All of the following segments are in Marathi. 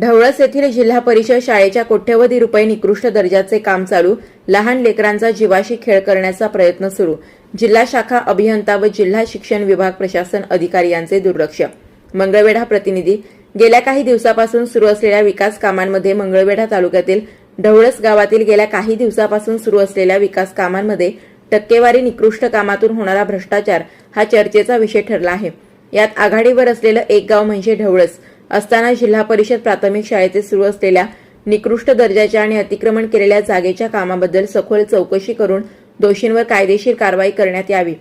ढवळस येथील जिल्हा परिषद शाळेच्या कोट्यवधी रुपये निकृष्ट दर्जाचे काम चालू लहान लेकरांचा जीवाशी खेळ करण्याचा प्रयत्न सुरू. जिल्हा शाखा अभियंता व जिल्हा शिक्षण विभाग प्रशासन अधिकारी यांचे दुर्लक्ष. मंगळवेढा प्रतिनिधी. गेल्या काही दिवसापासून सुरू असलेल्या विकास कामांमध्ये मंगळवेढा तालुक्यातील ढवळस गावातील गेल्या काही दिवसापासून सुरू असलेल्या विकास कामांमध्ये टक्केवारी निकृष्ट कामातून होणारा भ्रष्टाचार हा चर्चेचा विषय ठरला आहे. यात आघाडीवर असलेलं एक गाव म्हणजे ढवळस. असताना जिल्हा परिषद प्राथमिक शाळेचे सुरू असलेल्या निकृष्ट दर्जाच्या आणि अतिक्रमण केलेल्या जागेच्या कामाबद्दल सखोल चौकशी करून दोषींवर कायदेशीर कारवाई करण्यात यावी.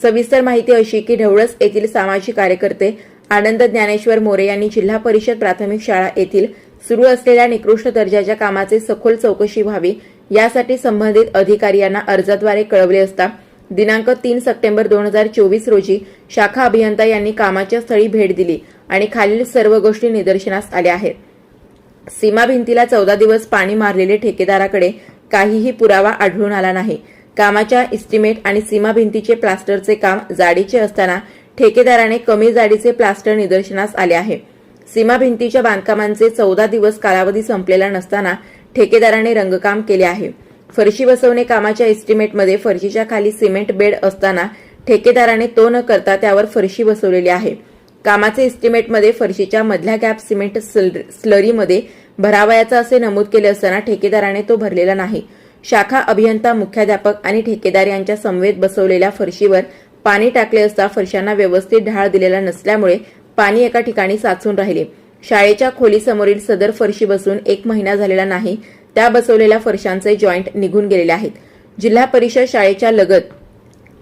सविस्तर माहिती अशी की ढवळस येथील सामाजिक कार्यकर्ते आनंद ज्ञानेश्वर मोरे यांनी जिल्हा परिषद प्राथमिक शाळा येथील सुरू असलेल्या निकृष्ट दर्जाच्या कामाचे सखोल चौकशी व्हावी यासाठी संबंधित अधिकारी यांना अर्जाद्वारे कळवले असता दिनांक तीन सप्टेंबर दोन हजार चोवीस रोजी शाखा अभियंता यांनी कामाच्या स्थळी भेट दिली आणि खालील सर्व गोष्टी निदर्शनास आल्या आहेत. सीमा भिंतीला चौदा दिवस पाणी मारलेले ठेकेदाराकडे काहीही पुरावा आढळून आला नाही. कामाच्या इस्टिमेट आणि सीमा भिंतीचे प्लास्टरचे काम जाडीचे असताना ठेकेदाराने कमी जाडीचे प्लास्टर निदर्शनास आले आहे. सीमा भिंतीच्या बांधकामांचे चौदा दिवस कालावधी संपलेला नसताना ठेकेदाराने रंगकाम केले आहे. फरशी बसवणे कामाच्या एस्टिमेटमध्ये फरशीच्या खाली सिमेंट बेड असताना ठेकेदाराने तो न करता त्यावर फरशी बसवलेली आहे. कामाचे एस्टिमेटमध्ये फरशीच्या मधल्या गॅप सिमेंट स्ल- स्लरीमध्ये भरावयाचा असे नमूद केले असताना ठेकेदाराने तो भरलेला नाही. शाखा अभियंता मुख्याध्यापक आणि ठेकेदार यांच्या समवेत बसवलेल्या फरशीवर पाणी टाकले असता फरशांना व्यवस्थित ढाळ दिलेला नसल्यामुळे पाणी एका ठिकाणी साचून राहिले. शाळेच्या खोलीसमोरील सदर फरशी बसून एक महिना झालेला नाही त्या बसवलेल्या फरशांचे जॉईंट निघून गेलेले आहेत. जिल्हा परिषद शाळेच्या लगत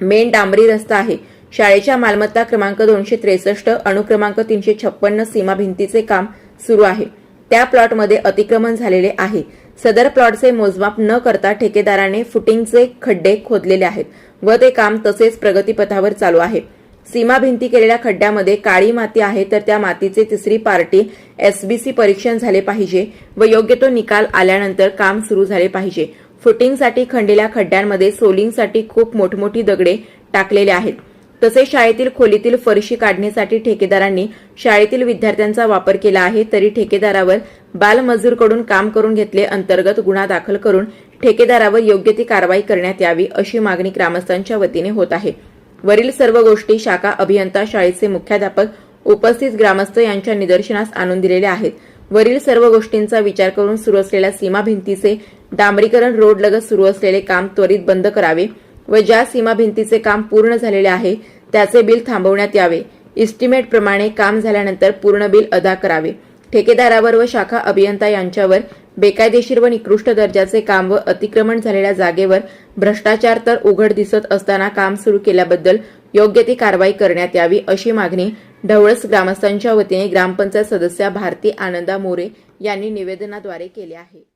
मेन डांबरी रस्ता आहे. शाळेच्या मालमत्ता क्रमांक दोनशे त्रेसष्ट अणुक्रमांक तीनशे छप्पन्न सीमा भिंतीचे काम सुरू आहे. त्या प्लॉटमध्ये अतिक्रमण झालेले आहे. सदर प्लॉटचे मोजमाप न करता ठेकेदाराने फुटिंगचे खड्डे खोदलेले आहेत व ते काम तसेच प्रगतीपथावर चालू आहे. सीमा भिंती केलेल्या खड्ड्यामध्ये काळी माती आहे तर त्या मातीचे तिसरी पार्टी एसबीसी परीक्षण झाले पाहिजे व योग्य तो निकाल आल्यानंतर काम सुरू झाले पाहिजे. फुटिंगसाठी खंडलेल्या खड्ड्यांमध्ये सोलिंगसाठी खूप मोठमोठी दगडे टाकलेले आहेत. तसेच शाळेतील खोलीतील फरशी काढण्यासाठी ठेकेदारांनी शाळेतील विद्यार्थ्यांचा वापर केला आहे तरी ठेकेदारावर बालमजूरकडून काम करून घेतले अंतर्गत गुन्हा दाखल करून ठेकेदारावर योग्य ती कारवाई करण्यात यावी अशी मागणी ग्रामस्थांच्या वतीने होत आहे. वरील सर्व गोष्टी शाखा अभियंता शाळेचे मुख्याध्यापक उपस्थित ग्रामस्थ यांच्या निदर्शनास आणून दिलेल्या आहेत. वरील सर्व गोष्टींचा विचार करून सुरू असलेल्या सीमा भिंतीचे डांबरीकरण रोड लगत सुरू असलेले काम त्वरित बंद करावे व ज्या सीमा भिंतीचे काम पूर्ण झालेले आहे त्याचे बिल थांबवण्यात यावे. इस्टिमेट प्रमाणे काम झाल्यानंतर पूर्ण बिल अदा करावे. ठेकेदारावर व शाखा अभियंता यांच्यावर बेकायदेशीर व निकृष्ट दर्जाचे काम व अतिक्रमण झालेल्या जागेवर भ्रष्टाचार तर उघड दिसत असताना काम सुरू केल्याबद्दल योग्य ती कारवाई करण्यात यावी अशी मागणी ढवळस ग्रामस्थांच्या वतीने ग्रामपंचायत सदस्या भारती आनंदा मोरे यांनी निवेदनाद्वारे केली आहे.